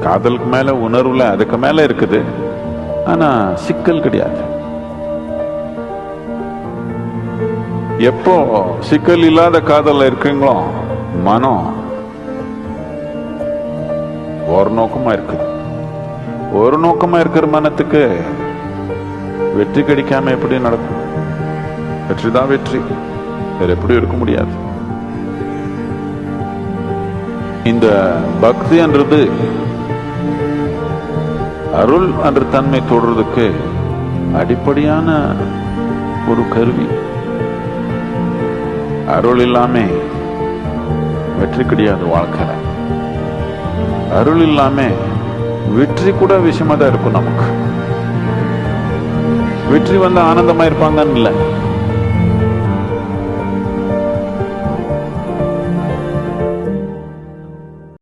காதலுக்கு மேல உணர்வுல அதுக்கு மேல இருக்குது. ஆனா சிக்கல் கிடையாது. எப்போ சிக்கல் இல்லாத காதல் இருக்குங்களோ மனம் ஒரு நோக்கமா இருக்குது. ஒரு நோக்கமா இருக்கிற மனத்துக்கு வெற்றி கிடைக்காம எப்படி நடக்கும்? வெற்றி தான் வெற்றி. வேற எப்படி இருக்க முடியாது. இந்த பக்தி என்றது அருள் என்ற தன்மை தொடர்றதுக்கு அடிப்படையான ஒரு கருவி. அருள் இல்லாம வெற்றி கிடையாது வாழ்க்கையில. அருள் இல்லாம வெற்றி கூட விஷயமா தான் இருக்கும் நமக்கு. வெற்றி வந்து ஆனந்தமா இருப்பாங்கன்னு இல்லை.